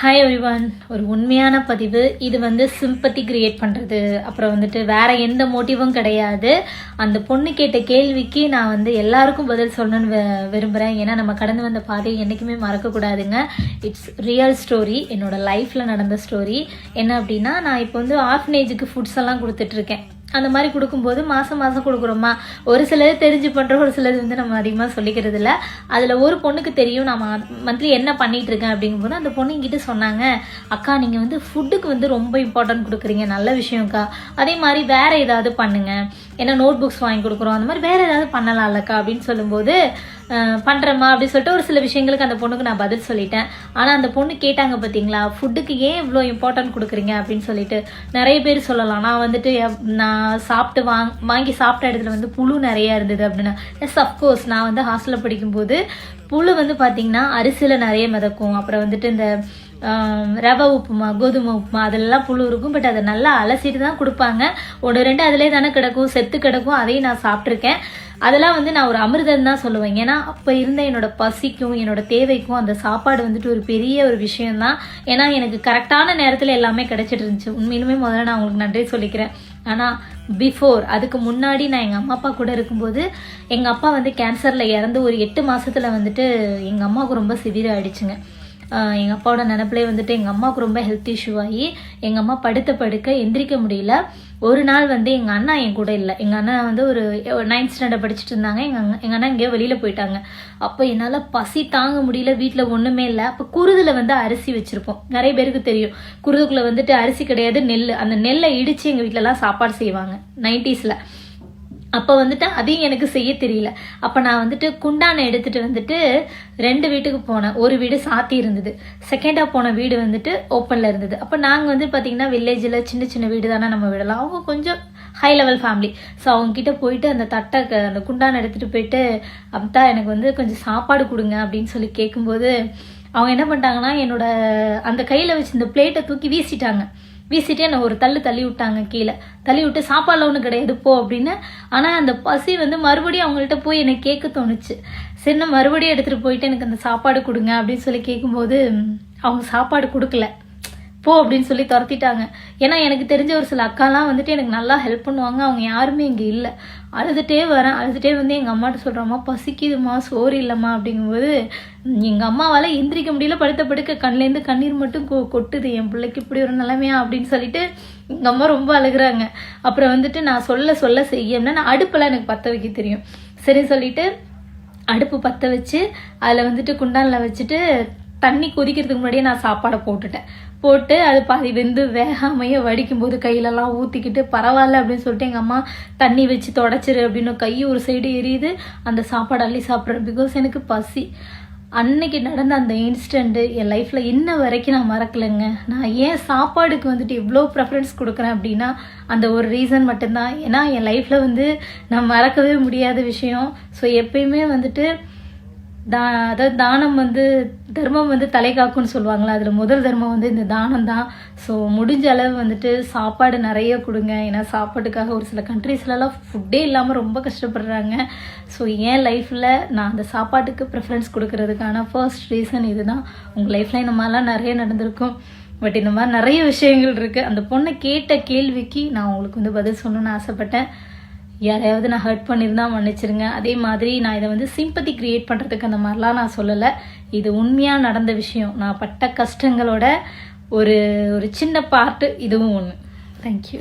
Hi everyone ஒரு உண்மையான பதிவு. இது வந்து சிம்பத்தி கிரியேட் பண்ணுறது அப்புறம் வந்துட்டு வேற எந்த மோட்டிவும் கிடையாது. அந்த பொண்ணு கேட்ட கேள்விக்கு நான் வந்து எல்லாருக்கும் பதில் சொல்லணும்னு விரும்புகிறேன் ஏன்னா நம்ம கடந்து வந்த பாதையை என்றைக்குமே மறக்கக்கூடாதுங்க இட்ஸ் ரியல் ஸ்டோரி என்னோட லைஃப்பில் நடந்த ஸ்டோரி என்ன அப்படின்னா நான் இப்போ வந்து ஆர்ஃபனேஜுக்கு ஃபுட்ஸ் எல்லாம் கொடுத்துட்ருக்கேன் அந்த மாதிரி கொடுக்கும்போது மாதம் மாதம் கொடுக்குறோமா? ஒரு சிலது தெரிஞ்சு பண்ணுறோம் ஒரு சிலது வந்து நம்ம அதிகமாக சொல்லிக்கிறது இல்லை அதில் ஒரு பொண்ணுக்கு தெரியும் நான் மந்த்லி என்ன பண்ணிகிட்டு இருக்கேன் அப்படிங்கும்போது அந்த பொண்ணு என்கிட்ட சொன்னாங்க அக்கா நீங்கள் வந்து ஃபுட்டுக்கு வந்து ரொம்ப இம்பார்ட்டன்ட் கொடுக்குறீங்க நல்ல விஷயம்க்கா. அதே மாதிரி வேறு ஏதாவது பண்ணுங்க. ஏன்னா நோட் புக்ஸ் வாங்கி கொடுக்குறோம். அந்த மாதிரி வேறு ஏதாவது பண்ணலாம்லக்கா? அப்படின்னு சொல்லும்போது பண்ணுறம்மா அப்படின்னு சொல்லிட்டு ஒரு சில விஷயங்களுக்கு அந்த பொண்ணுக்கு நான் பதில் சொல்லிட்டேன். ஆனால் அந்த பொண்ணு கேட்டாங்க பார்த்தீங்களா ஃபுட்டுக்கு ஏன் இவ்வளோ இம்பார்ட்டன்ட் கொடுக்குறீங்க? அப்படின்னு சொல்லிட்டு நிறைய பேர் சொல்லலாம். நான் வந்துட்டு நான் சாப்பிட்டு வாங் வாங்கி சாப்பிட்ட இடத்துல வந்து புழு நிறைய இருந்தது அப்படின்னா எஸ் அஃப்கோர்ஸ் நான் வந்து ஹாஸ்டலில் படிக்கும்போது புழு வந்து பார்த்தீங்கன்னா அரிசியில் நிறைய மிதக்கும். அப்புறம் வந்துட்டு இந்த ரவை உப்புமா கோதுமை உப்புமா அதெல்லாம் புழு இருக்கும் பட் அதை நல்லா அலசிட்டு தான் கொடுப்பாங்க. ஒன்று ரெண்டு அதிலே தானே கிடக்கும் செத்து கிடக்கும் அதையும் நான் சாப்பிட்ருக்கேன் அதெல்லாம் வந்து நான் ஒரு அமிர்தம் தான் சொல்லுவேன். ஏன்னா அப்போ இருந்த என்னோட பசிக்கும் என்னோட தேவைக்கும் அந்த சாப்பாடு வந்துட்டு ஒரு பெரிய ஒரு விஷயம்தான் ஏன்னா எனக்கு கரெக்டான நேரத்தில் எல்லாமே கிடைச்சிட்டு இருந்துச்சு. உண்மையிலுமே முதல்ல நான் உங்களுக்கு நன்றி சொல்லிக்கிறேன். ஆனால் பிஃபோர் அதுக்கு முன்னாடி நான் எங்கள் அம்மா அப்பா கூட இருக்கும்போது எங்கள் அப்பா வந்து கேன்சரில் இறந்து ஒரு எட்டு மாதத்தில் வந்துட்டு எங்கள் அம்மாவுக்கு ரொம்ப சிவியர் ஆயிடுச்சுங்க. எங்கள் அப்பாவோட நினப்பிலே வந்துட்டு எங்கள் அம்மாவுக்கு ரொம்ப ஹெல்த் இஷ்யூ ஆகி எங்கள் அம்மா படுத்த படுக்க எந்திரிக்க முடியல. ஒரு நாள் வந்து எங்கள் அண்ணா என் கூட இல்லை. எங்கள் அண்ணா வந்து ஒரு நைன்த் ஸ்டாண்டர்ட் படிச்சுட்டு இருந்தாங்க. எங்கள் எங்கள் அண்ணா எங்கேயோ வெளியில் போயிட்டாங்க. அப்போ என்னால் பசி தாங்க முடியல வீட்டில் ஒன்றுமே இல்லை. அப்போ குருதில் வந்து அரிசி வச்சுருப்போம். நிறைய பேருக்கு தெரியும். குருதுக்குள்ளே வந்துட்டு அரிசி கிடையாது நெல் அந்த நெல்லை இடித்து எங்கள் வீட்டிலலாம் சாப்பாடு செய்வாங்க. நைன்டிஸில் அப்போ வந்துட்டு அதையும் எனக்கு செய்ய தெரியல. அப்போ நான் வந்துட்டு குண்டானை எடுத்துகிட்டு வந்துட்டு ரெண்டு வீட்டுக்கு போனேன். ஒரு வீடு சாத்தி இருந்தது. செகண்டாக போன வீடு வந்துட்டு ஓப்பனில் இருந்தது. அப்போ நாங்கள் வந்து பார்த்திங்கன்னா வில்லேஜில் சின்ன சின்ன வீடு தானே நம்ம விடலாம். அவங்க கொஞ்சம் ஹை லெவல் ஃபேமிலி ஸோ அவங்கக்கிட்ட போயிட்டு அந்த தட்டை க- அந்த குண்டானை எடுத்துகிட்டு போயிட்டு அப்தா எனக்கு வந்து கொஞ்சம் சாப்பாடு கொடுங்க அப்படின்னு சொல்லி கேட்கும்போது அவங்க என்ன பண்ணிட்டாங்கன்னா என்னோட அந்த கையில் வச்சு இந்த பிளேட்டை தூக்கி வீசிட்டாங்க. வீசிட்டு என்னை ஒரு தள்ளு தள்ளி விட்டாங்க கீழே. தள்ளி விட்டு சாப்பாடுல ஒன்றும் கிடையாது போ அப்படின்னு. ஆனால் அந்த பசி வந்து மறுபடியும் அவங்கள்ட்ட போய் என்னை கேட்க தோணுச்சு. சின்ன மறுபடியும் எடுத்துகிட்டு போயிட்டு எனக்கு அந்த சாப்பாடு கொடுங்க அப்படின்னு சொல்லி கேட்கும்போது அவங்க சாப்பாடு கொடுக்கல. போ அப்படின்னு சொல்லி துரத்திட்டாங்க. ஏன்னா எனக்கு தெரிஞ்ச ஒரு சில அக்காலாம் வந்துட்டு எனக்கு நல்லா ஹெல்ப் பண்ணுவாங்க. அவங்க யாருமே இங்கே இல்லை. அழுதுகிட்டே வரேன். அழுதுகிட்டே வந்து எங்கள் அம்மாட்ட சொல்கிறோம்மா பசிக்குதுமா சோறு இல்லைம்மா அப்படிங்கும்போது எங்கள் அம்மாவால் எந்திரிக்க முடியல படுத்த படுக்க கண்லேருந்து கண்ணீர் மட்டும் கொ கொட்டுது. என் பிள்ளைக்கு இப்படி ஒரு நிலைமையா? அப்படின்னு சொல்லிட்டு எங்கள் அம்மா ரொம்ப அழுகுறாங்க. அப்புறம் வந்துட்டு நான் சொல்ல சொல்ல செய்யணும்னா நான் அடுப்பெல்லாம் எனக்கு பற்ற வைக்க தெரியும். சரி சொல்லிட்டு அடுப்பு பற்ற வச்சு அதில் வந்துட்டு குண்டானில் வச்சுட்டு தண்ணி கொதிக்கிறதுக்கு முன்னாடியே நான் சாப்பாடை போட்டுட்டேன். போட்டு அது பாதி வெந்து வேகாமையே வடிக்கும் போது கையிலலாம் ஊற்றிக்கிட்டு பரவாயில்ல அப்படின்னு சொல்லிட்டு எங்கள் அம்மா தண்ணி வச்சு தொடச்சிரு அப்படின்னு கை ஒரு சைடு எரியுது. அந்த சாப்பாடு அள்ளி சாப்பிட்றேன். பிகாஸ் எனக்கு பசி. அன்னைக்கு நடந்த அந்த இன்ஸ்டண்ட்டு என் லைஃப்பில் இன்ன வரைக்கும் நான் மறக்கலைங்க. நான் ஏன் சாப்பாடுக்கு வந்துட்டு இவ்வளோ ப்ரெஃபரன்ஸ் கொடுக்குறேன் அப்படின்னா அந்த ஒரு ரீசன் மட்டும்தான். ஏன்னா என் லைஃப்பில் வந்து நான் மறக்கவே முடியாத விஷயம். ஸோ எப்பயுமே வந்துட்டு தா அதாவது தானம் வந்து தர்மம் வந்து தலை காக்கும்னு சொல்லுவாங்களா? அதில் முதல் தர்மம் வந்து இந்த தானம் தான் ஸோ முடிஞ்ச அளவு வந்துட்டு சாப்பாடு நிறைய கொடுங்க. ஏன்னா சாப்பாட்டுக்காக ஒரு சில கண்ட்ரீஸ்லலாம் ஃபுட்டே இல்லாமல் ரொம்ப கஷ்டப்படுறாங்க. ஸோ என் லைஃப்பில் நான் அந்த சாப்பாட்டுக்கு ப்ரிஃபரன்ஸ் கொடுக்கறதுக்கான ஃபர்ஸ்ட் ரீசன் இதுதான். உங்கள் லைஃப்பில் இந்த மாதிரிலாம் நிறைய நடந்திருக்கும். பட் இந்த மாதிரி நிறைய விஷயங்கள் இருக்குது அந்த பொண்ணை கேட்ட கேள்விக்கு நான் உங்களுக்கு வந்து பதில் சொல்லணும்னு ஆசைப்பட்டேன். யாரையாவது நான் ஹர்ட் பண்ணியிருந்தா மன்னிச்சிருங்க. அதே மாதிரி நான் இதை வந்து சிம்பத்தி க்ரியேட் பண்ணுறதுக்கு அந்த மாதிரிலாம் நான் சொல்லலை. இது உண்மையாக நடந்த விஷயம். நான் பட்ட கஷ்டங்களோட ஒரு ஒரு சின்ன பார்ட்டு இதுவும் ஒன்று தேங்க்யூ